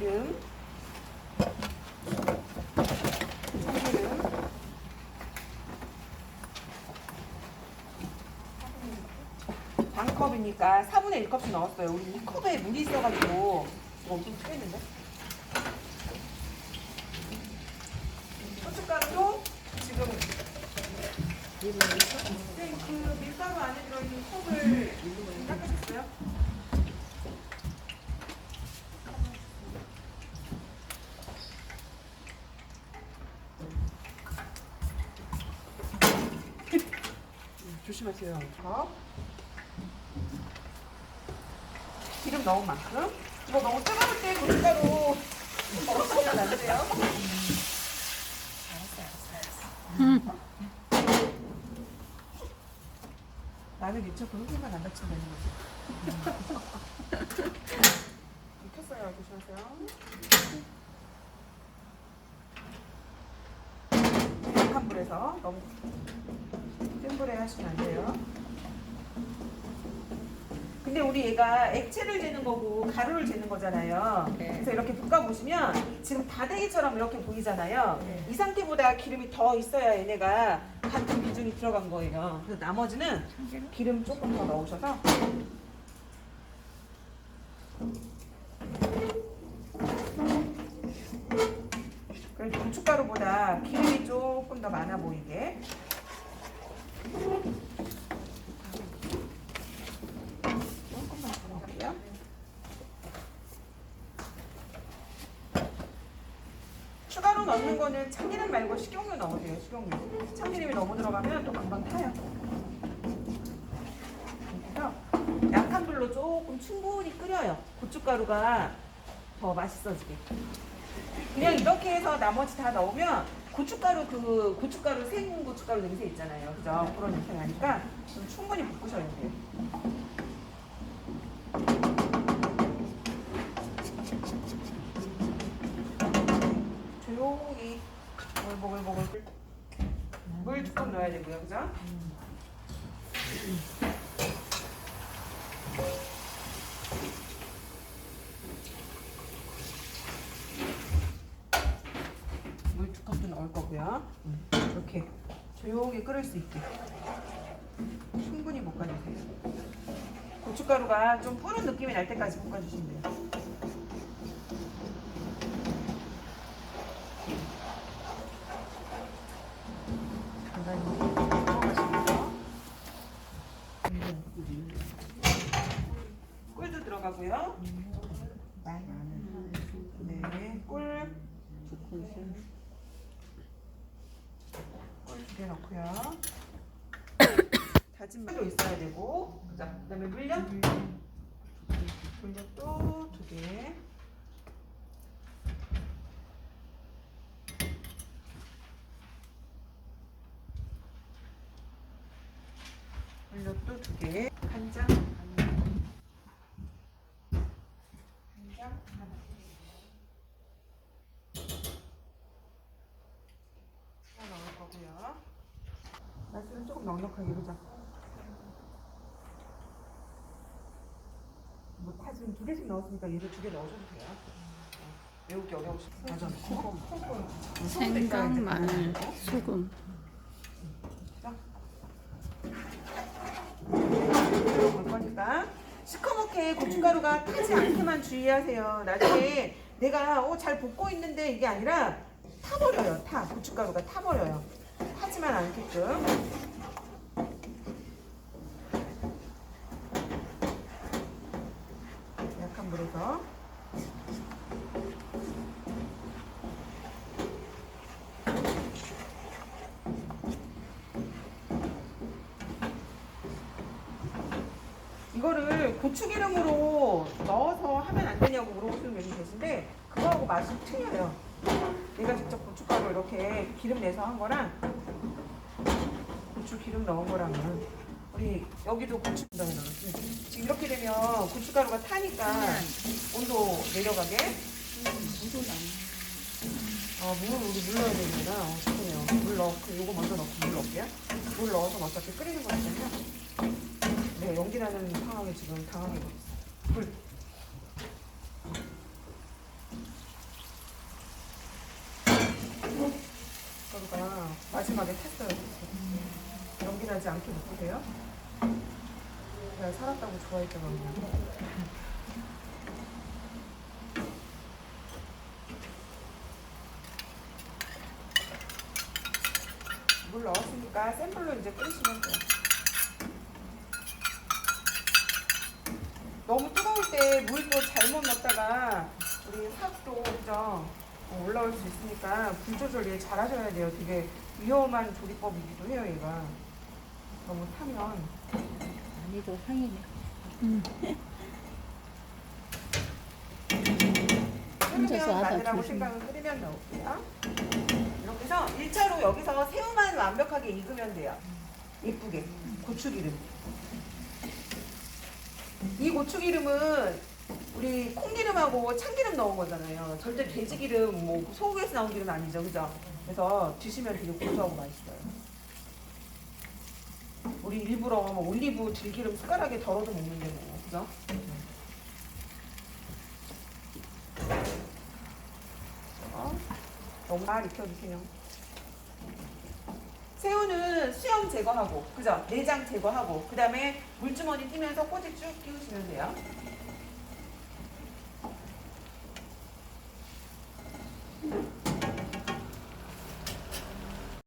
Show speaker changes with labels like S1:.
S1: 기름, 참기름, 반컵이니까 4분의 1컵씩 넣었어요. 우리 이 컵에 물이 있어가지고 엄청 튀겠는데? 고춧가루도 지금 네, 그 밀가루 안에 들어있는 컵을 닦으셨어요? 조심하세요. 컵. 기름 넣은 만큼. 이거 너무 뜨거울 때 고춧가루 먹으시면 안 돼요. 나는 그 흙만 안 되는 거지. 익혔어요. 조심하세요. 약한 불에서 너무 하시면 안 돼요. 근데 우리 얘가 액체를 재는 거고 가루를 재는 거잖아요.
S2: 네.
S1: 그래서 이렇게 볶아 보시면 지금 다대기처럼 이렇게 보이잖아요.
S2: 네.
S1: 이 상태보다 기름이 더 있어야 얘네가 같은 비중이 들어간 거예요. 그래서 나머지는 기름 조금 더 넣으셔서 그리고 고춧가루보다 기름이 조금 더 많아 보이게. 추가로 넣는 거는 참기름 말고 식용유 넣으세요. 식용유. 참기름이 너무 들어가면 또 금방 타요. 그래서 약한 불로 조금 충분히 끓여요. 고춧가루가 더 맛있어지게. 그냥 이렇게 해서 나머지 다 넣으면 고춧가루 그 고춧가루 생 고춧가루 냄새 있잖아요. 그죠? 그런 냄새 나니까 좀 충분히 볶으셔야 돼요. 조용히 보글보글보글 물 조금 넣어야 되고요. 그죠? 거고요. 이렇게 조용히 끓을 수 있게 충분히 볶아주세요. 고춧가루가 좀 뿌른 느낌이 날 때까지 볶아주시면 돼요. 꿀도 들어가고요. 네, 꿀. 개 넣고요. 다진 마늘도 있어야 되고, 그죠? 그다음에 물엿. 물엿도 두 개. 물엿도 두 개. 간장. 간장. 하나 넣을 거고요. 넉넉하게 보자. 뭐 사실은 두 개씩 넣었으니까 얘를 두개 넣어줘도 돼요. 어, 외우기 어려우시죠? 맞아.
S2: 생강, 마늘, 소금.
S1: 볼 거니까 시커멓게 고춧가루가 타지 않게만 주의하세요. 나중에 내가 어, 잘 볶고 있는데 이게 아니라 타버려요. 타 고춧가루가 타버려요. 타지만 않게끔. 이거를 고추기름으로 넣어서 하면 안 되냐고 물어보시는 분이 계신데 그거하고 맛이 틀려요. 내가 직접 고춧가루 이렇게 기름 내서 한 거랑 고추 기름 넣은 거랑은 우리 여기도 고추 넣어 넣었지. 지금 이렇게 되면 고춧가루가 타니까 온도 내려가게. 어, 물을 우리 물 넣어야 되는구나. 어, 죄송해요. 물 넣고 요거 먼저 넣고 물 넣을게요. 물 넣어서 어차피 끓이는 거니까요. 제가 연기라는 상황에 지금 당황하고 있어요. 그러니까 마지막에 탔어요. 연기나지 않게 못 보세요. 내가 살았다고 좋아했잖아요. 물 넣었으니까 센 불로 이제 끓이시면 돼요. 너무 뜨거울 때 물도 잘못 넣었다가 우리 화도 그죠? 어, 올라올 수 있으니까 불 조절 얘 잘하셔야 돼요. 되게 위험한 조리법이기도 해요, 얘가. 너무 타면
S3: 아니도 향이네.
S2: 혼자서
S1: 끓으면
S2: 하다 조심.
S1: 생강을 끓이면 넣을게요. 이렇게 해서 1차로 여기서 새우만 완벽하게 익으면 돼요. 예쁘게. 고추기름. 이 고추 기름은 우리 콩기름하고 참기름 넣은 거잖아요. 절대 돼지 기름, 뭐 소고기에서 나온 기름 아니죠, 그죠? 그래서 드시면 되게 고소하고 맛있어요. 우리 일부러 뭐 올리브 들기름 숟가락에 덜어서 먹는데 뭐, 그죠? 어? 너무 잘 익혀주세요. 새우는 수염 제거하고, 그죠? 내장 제거하고, 그 다음에 물주머니 띄면서 꼬지 쭉 끼우시면 돼요.